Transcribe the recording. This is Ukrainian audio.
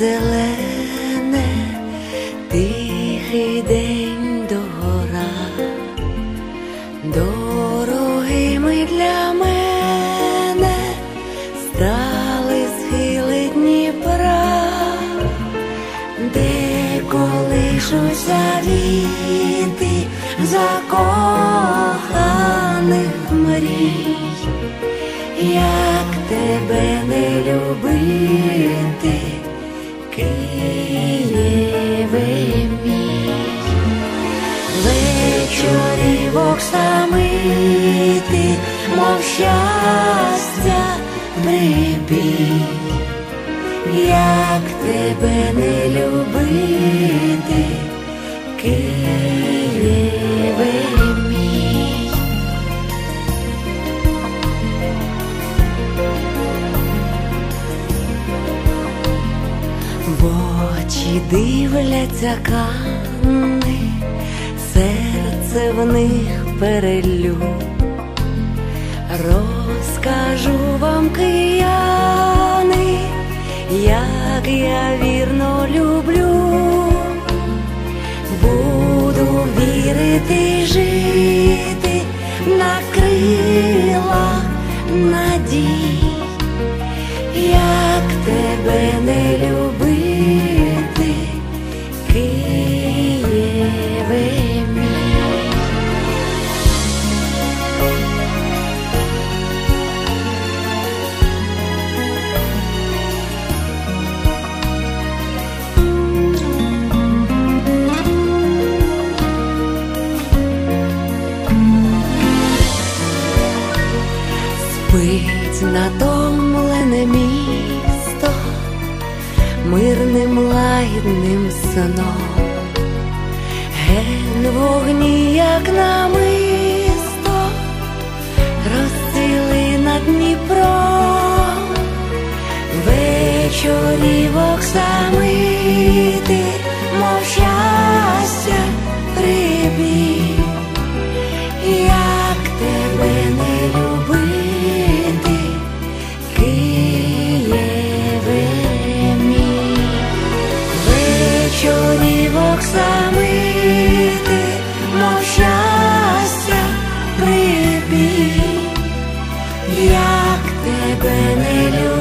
зелене, тихий день догора, дорогими для мене стали схили Дніпра, де колишуся віти закоханих мрій. Як тебе не любити, Києве мій, вечорівок самити, мов щастя прибій, як тебе не любити, Києве Очі дивляться кани, серце в них перелю. Розкажу вам, кияни, як я вірно люблю, буду вірити жити на крилах надій. Як тебе не любити, Спить натомлене місто мирним лагідним сном, ген вогні, як намисто, розцвіли над Дніпром, вечорівок самити, мов щастя як тебе не любити, Києве